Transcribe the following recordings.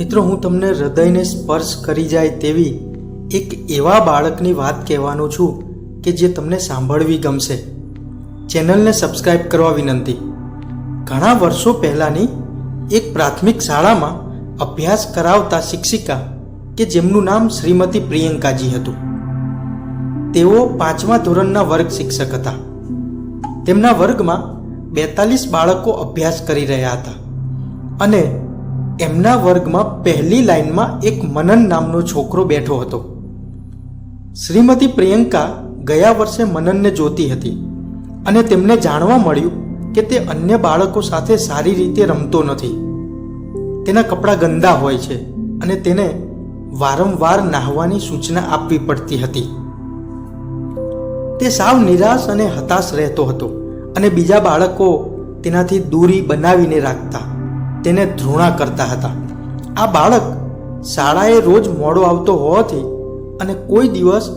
મિત્રો, હું તમને હૃદયને સ્પર્શ કરી જાય તેવી એક એવા બાળકની વાત કહેવાનું છું કે જે તમને સાંભળવી ગમશે. ચેનલને સબસ્ક્રાઇબ કરવા વિનંતી. ઘણા વર્ષો પહેલાંની એક પ્રાથમિક શાળામાં અભ્યાસ કરાવતા શિક્ષિકા કે જેમનું નામ શ્રીમતી પ્રિયંકાજી હતું. તેઓ પાંચમા ધોરણના વર્ગ શિક્ષક હતા. તેમના વર્ગમાં બેતાલીસ બાળકો અભ્યાસ કરી રહ્યા હતા. અને એમના વર્ગમાં પહેલી લાઈનમાં એક મનન નામનો છોકરો બેઠો હતો. શ્રીમતી પ્રિયંકા ગયા વર્ષે મનનને જોતી હતી અને તેમને જાણવા મળ્યું કે તે અન્ય બાળકો સાથે સારી રીતે રમતો નથી. તેના કપડાં ગંદા હોય છે અને તેને વારંવાર નાહવાની સૂચના આપવી પડતી હતી. તે સાવ નિરાશ અને હતાશ રહેતો હતો અને બીજા બાળકો તેનાથી દૂરી બનાવીને રાખતા તેને ધૃણા કરતા હતા. આ બાળક શાળાએ રોજ મોડો આવતો હોવાથી અને કોઈ દિવસ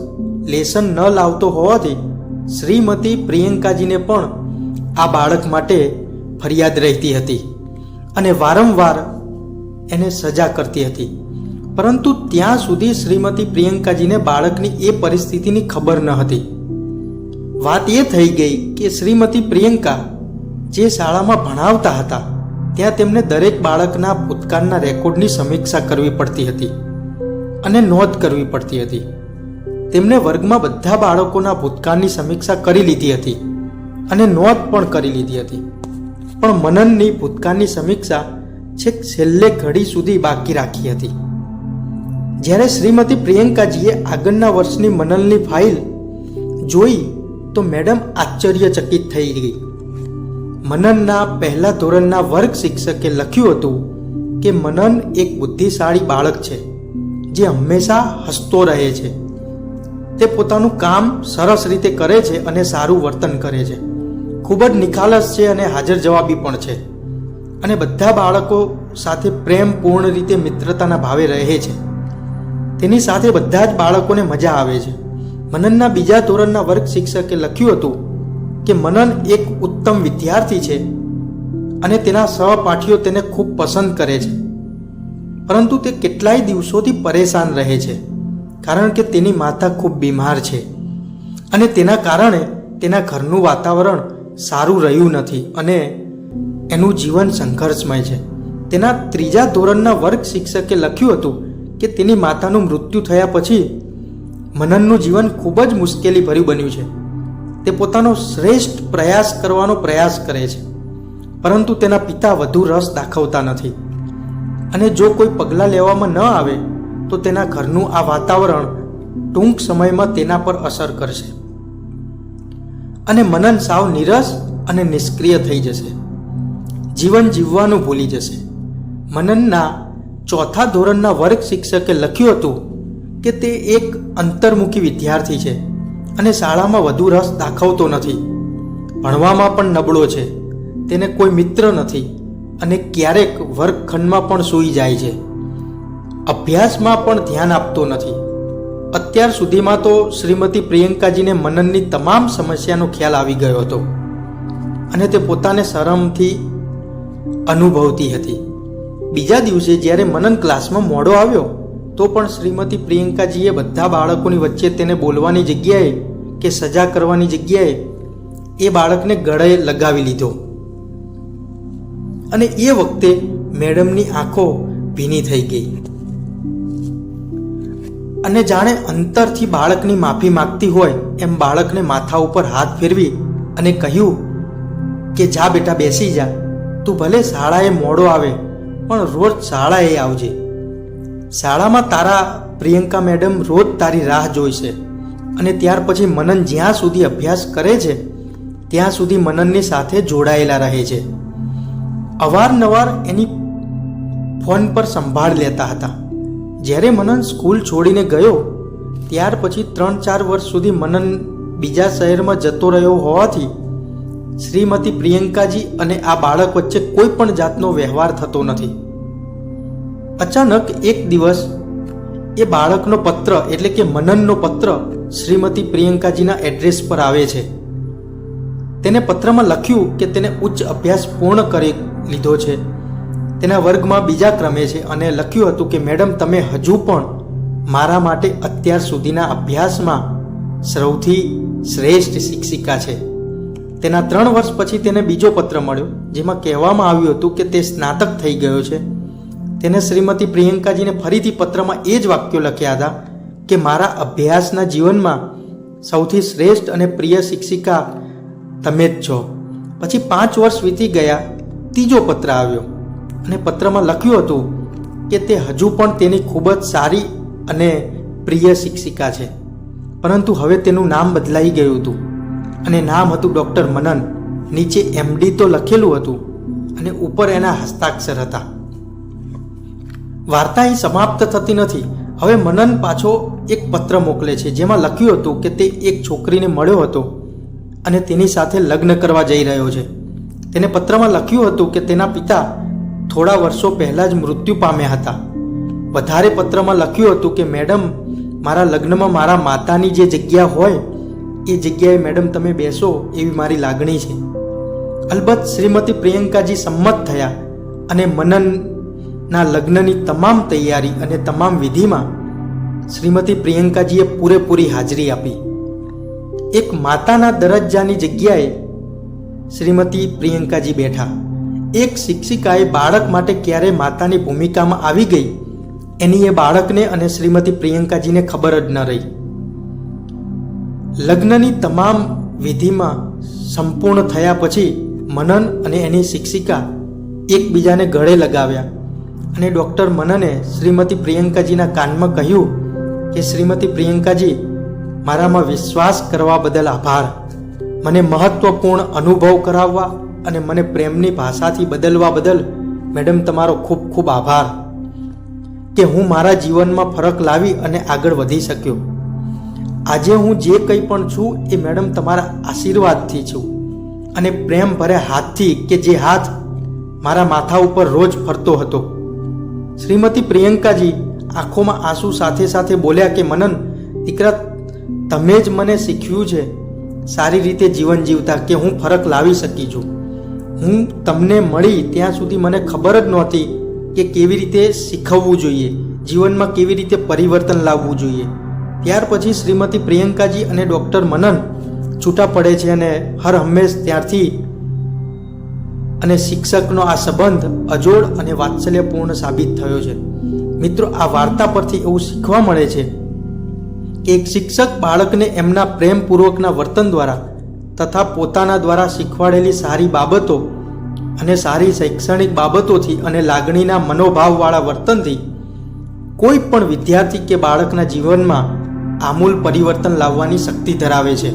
લેસન ન લાવતો હોવાથી શ્રીમતી પ્રિયંકાજીને પણ આ બાળક માટે ફરિયાદ રહેતી હતી અને વારંવાર એને સજા કરતી હતી. પરંતુ ત્યાં સુધી શ્રીમતી પ્રિયંકાજીને બાળકની એ પરિસ્થિતિની ખબર ન હતી. વાત એ થઈ ગઈ કે શ્રીમતી પ્રિયંકા જે શાળામાં ભણાવતા હતા ત્યાં તેમને દરેક બાળકના ભૂતકાળના રેકોર્ડની સમીક્ષા કરવી પડતી હતી અને નોંધ કરવી પડતી હતી. તેમણે વર્ગમાં બધા બાળકોના ભૂતકાળની સમીક્ષા કરી લીધી હતી અને નોંધ પણ કરી લીધી હતી. પણ મનનની ભૂતકાળની સમીક્ષા છેક છેલ્લે ઘડી સુધી બાકી રાખી હતી. જ્યારે શ્રીમતી પ્રિયંકાજીએ આગળના વર્ષની મનનની ફાઇલ જોઈ તો મેડમ આશ્ચર્યચકિત થઈ ગઈ. મનનના પહેલા ધોરણના વર્ગ શિક્ષકે લખ્યું હતું કે મનન એક બુદ્ધિશાળી બાળક છે, જે હંમેશા હસતો રહે છે. તે પોતાનું કામ સરસ રીતે કરે છે અને સારું વર્તન કરે છે. ખૂબ જ નિખાલસ છે અને હાજર જવાબી પણ છે. અને બધા બાળકો સાથે પ્રેમપૂર્ણ રીતે મિત્રતાના ભાવે રહે છે. તેની સાથે બધા જ બાળકોને મજા આવે છે. મનનના બીજા ધોરણના વર્ગ શિક્ષકે લખ્યું હતું કે મનન એક ઉત્તમ વિદ્યાર્થી છે અને તેના સહપાઠીઓ તેને ખૂબ પસંદ કરે છે. પરંતુ તે કેટલાય દિવસોથી પરેશાન રહે છે, કારણ કે તેની માતા ખૂબ બીમાર છે અને તેના કારણે તેના ઘરનું વાતાવરણ સારું રહ્યું નથી અને એનું જીવન સંઘર્ષમય છે. તેના ત્રીજા ધોરણના વર્ગ શિક્ષકે લખ્યું હતું કે તેની માતાનું મૃત્યુ થયા પછી મનનનું જીવન ખૂબ જ મુશ્કેલી ભર્યું બન્યું છે. તે પોતાનો શ્રેષ્ઠ પ્રયાસ કરવાનો પ્રયાસ કરે છે. પરંતુ તેના પિતા વધુ રસ દાખવતા નથી. અને જો કોઈ પગલાં લેવામાં ન આવે, તો તેના ઘરનું આ વાતાવરણ ટૂંક સમયમાં તેના પર અસર કરશે. અને મનન સાવ નિરસ અને નિષ્ક્રિય થઈ જશે. જીવન જીવવાનું ભૂલી જશે. મનનના ચોથા ધોરણના વર્ગ શિક્ષકે લખ્યું હતું કે તે એક અંતર્મુખી વિદ્યાર્થી છે. અને શાળામાં વધુ રસ દાખવતો નથી. ભણવામાં પણ નબળો છે. તેને કોઈ મિત્ર નથી અને ક્યારેક વર્ગખંડમાં પણ સૂઈ જાય છે. અભ્યાસમાં પણ ધ્યાન આપતો નથી. અત્યાર સુધીમાં તો શ્રીમતી પ્રિયંકાજીને મનનની તમામ સમસ્યાનો ખ્યાલ આવી ગયો હતો અને તે પોતાને શરમથી અનુભવતી હતી. બીજા દિવસે જ્યારે મનન ક્લાસમાં મોડો આવ્યો તો પણ શ્રીમતી પ્રિયંકાજીએ બધા બાળકોની વચ્ચે તેને બોલવાની જગ્યાએ કે સજા કરવાની જગ્યાએ એ બાળકને ગળે લગાવી લીધો. અને એ વખતે મેડમની આંખો ભીની થઈ ગઈ. અને જાણે અંતરથી બાળકની માફી માગતી હોય એમ બાળકને માથા ઉપર હાથ ફેરવી અને કહ્યું કે જા બેટા બેસી જા, તું ભલે શાળાએ મોડો આવે, પણ રોજ શાળાએ આવજે. શાળામાં તારા પ્રિયંકા મેડમ રોજ તારી રાહ જોઈશે અને ત્યાર પછી મનન જ્યાં સુધી અભ્યાસ કરે છે, ત્યાં સુધી મનનની સાથે જોડાયેલા રહે છે. અવારનવાર એની ફોન પર સંભાળ લેતા હતા. જ્યારે મનન સ્કૂલ છોડીને ગયો, ત્યાર પછી ત્રણ ચાર વર્ષ સુધી મનન બીજા શહેરમાં જતો રહ્યો હોવાથી શ્રીમતી પ્રિયંકાજી અને આ બાળક વચ્ચે કોઈ પણ જાતનો વ્યવહાર થતો નથી. અચાનક એક દિવસ એ બાળકનો પત્ર, એટલે કે મનનનો પત્ર, શ્રીમતી પ્રિયંકાજીના એડ્રેસ પર આવે છે. તેને પત્રમાં લખ્યું કે તેને ઉચ્ચ અભ્યાસ પૂર્ણ કરી લીધો છે. તેના વર્ગમાં બીજા ક્રમે છે અને લખ્યું હતું કે, મેડમ, તમે હજુ પણ મારા માટે અત્યાર સુધીના અભ્યાસમાં સૌથી શ્રેષ્ઠ શિક્ષિકા છે. તેના ત્રણ વર્ષ પછી તેને બીજો પત્ર મળ્યો, જેમાં કહેવામાં આવ્યું હતું કે તે સ્નાતક થઈ ગયો છે. તેને શ્રીમતી પ્રિયંકાજીને ફરીથી પત્રમાં એ જ વાક્યો લખ્યા હતા કે, મારા અભ્યાસના જીવનમાં સૌથી શ્રેષ્ઠ અને પ્રિય શિક્ષિકા તમે જ છો. પછી પાંચ વર્ષ વીતી ગયા, ત્રીજો પત્ર આવ્યો અને પત્રમાં લખ્યું હતું કે, તે હજુ પણ તેની ખૂબ જ સારી અને પ્રિય શિક્ષિકા છે, પરંતુ હવે તેનું નામ બદલાઈ ગયું હતું અને નામ હતું ડૉક્ટર મનન. નીચે એમડી તો લખેલું હતું અને ઉપર એના હસ્તાક્ષર હતા. વાર્તા એ સમાપ્ત થતી નથી. હવે મનન પાછો એક પત્ર મોકલે છે, જેમાં લખ્યું હતું કે તે એક છોકરીને મળ્યો હતો અને તેની સાથે લગ્ન કરવા જઈ રહ્યો છે. તેને પત્રમાં લખ્યું હતું કે તેના પિતા થોડા વર્ષો પહેલાં જ મૃત્યુ પામ્યા હતા. વધારે પત્રમાં લખ્યું હતું કે, મેડમ, મારા લગ્નમાં મારા માતાની જે જગ્યા હોય, એ જગ્યાએ મેડમ તમે બેસો એવી મારી લાગણી છે. અલબત્ત શ્રીમતી પ્રિયંકાજી સંમત થયા અને મનનના લગ્નની તમામ તૈયારી અને તમામ વિધિમાં શ્રીમતી પ્રિયંકાજીએ પૂરેપૂરી હાજરી આપી. એક માતાના દરજ્જાની જગ્યાએ શ્રીમતી પ્રિયંકાજી બેઠા. એક શિક્ષિકાએ બાળક માટે ક્યારે માતાની ભૂમિકામાં આવી ગઈ, એની એ બાળકને અને શ્રીમતી પ્રિયંકાજીને ખબર જ ન રહી. લગ્નની તમામ વિધિમાં સંપૂર્ણ થયા પછી મનન અને એની શિક્ષિકા એકબીજાને ગળે લગાવ્યા. અને ડૉક્ટર મનને શ્રીમતી પ્રિયંકાજીના કાનમાં કહ્યું કે, શ્રીમતી પ્રિયંકાજી, મારામાં વિશ્વાસ કરવા બદલ આભાર. મને મહત્વપૂર્ણ અનુભવ કરાવવા અને મને પ્રેમની ભાષાથી બદલવા બદલ મેડમ તમારો ખૂબ ખૂબ આભાર. કે હું મારા જીવનમાં ફરક લાવી અને આગળ વધી શક્યો. આજે હું જે કંઈ પણ છું એ મેડમ તમારા આશીર્વાદથી છું. અને પ્રેમ ભરે હાથથી કે જે હાથ મારા માથા ઉપર રોજ ફરતો હતો. શ્રીમતી પ્રિયંકાજી આંખોમાં આંસુ સાથે સાથે બોલ્યા કે, મનન, દીકરા, તમે જ મને શીખવ્યું છે સારી રીતે જીવન જીવતા કે હું ફરક લાવી શકી છું. હું તમને મળી ત્યાં સુધી મને ખબર જ નહોતી કે કેવી રીતે શીખવવું જોઈએ, જીવનમાં કેવી રીતે પરિવર્તન લાવવું જોઈએ. ત્યાર પછી શ્રીમતી પ્રિયંકાજી અને ડૉક્ટર મનન છૂટા પડે છે અને હર હંમેશ ત્યારથી અને શિક્ષકનો આ સંબંધ અજોડ અને વાત્સલ્યપૂર્ણ સાબિત થયો છે. મિત્રો, આ વાર્તા પરથી એવું શીખવા મળે છે કે એક શિક્ષક બાળકને એમના પ્રેમપૂર્વકના વર્તન દ્વારા તથા પોતાના દ્વારા શીખવાડેલી સારી બાબતો અને સારી શૈક્ષણિક બાબતોથી અને લાગણીના મનોભાવવાળા વર્તનથી કોઈ પણ વિદ્યાર્થી કે બાળકના જીવનમાં આમૂલ પરિવર્તન લાવવાની શક્તિ ધરાવે છે.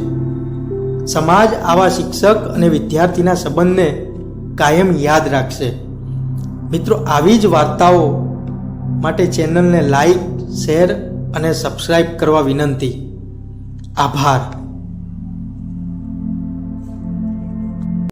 સમાજ આવા શિક્ષક અને વિદ્યાર્થીના સંબંધને કાયમ યાદ રાખશે. મિત્રો, આવી જ વાર્તાઓ માટે ચેનલને લાઈક, શેર અને સબસ્ક્રાઈબ કરવા વિનંતી. આભાર.